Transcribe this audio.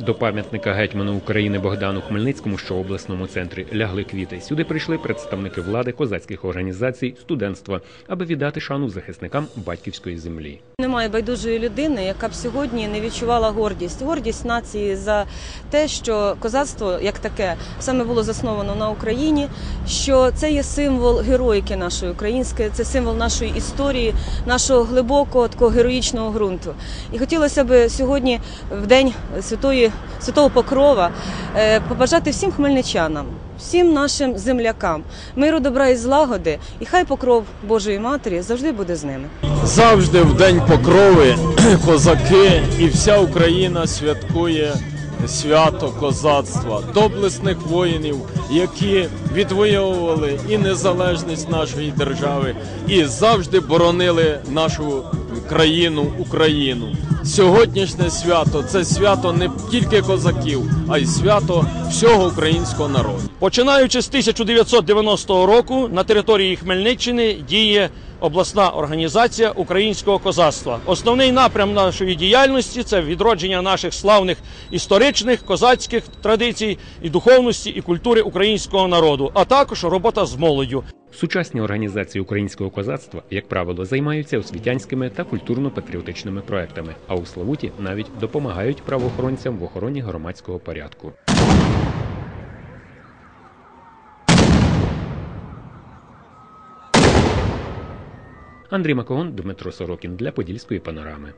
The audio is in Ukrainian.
До пам'ятника гетьману України Богдану Хмельницькому, що в обласному центрі лягли квіти. Сюди прийшли представники влади, козацьких організацій, студентства, аби віддати шану захисникам батьківської землі. Немає байдужої людини, яка б сьогодні не відчувала гордість. Гордість нації за те, що козацтво як таке саме було засновано на Україні, що це є символ героїки нашої української, це символ нашої історії, нашого глибокого такого героїчного ґрунту. І хотілося б сьогодні, в день святої святого Покрова, е, побажати всім хмельничанам. Всім нашим землякам миру, добра і злагоди, і хай покров Божої Матері завжди буде з ними. Завжди в день покрови козаки і вся Україна святкує свято козацтва, доблесних воїнів, які відвоювали і незалежність нашої держави, і завжди боронили нашу країну Україну. Сьогоднішнє свято це свято не тільки козаків, а й свято всього українського народу. Починаючи з 1990 року на території Хмельниччини діє обласна організація українського козацтва. Основний напрям нашої діяльності це відродження наших славних історичних козацьких традицій і духовності і культури українського народу, а також робота з молоддю. Сучасні організації українського козацтва, як правило, займаються освітянськими та культурно-патріотичними проектами, а у Славуті навіть допомагають правоохоронцям в охороні громадського порядку. Андрій Макогон, Дмитро Сорокін для Подільської панорами.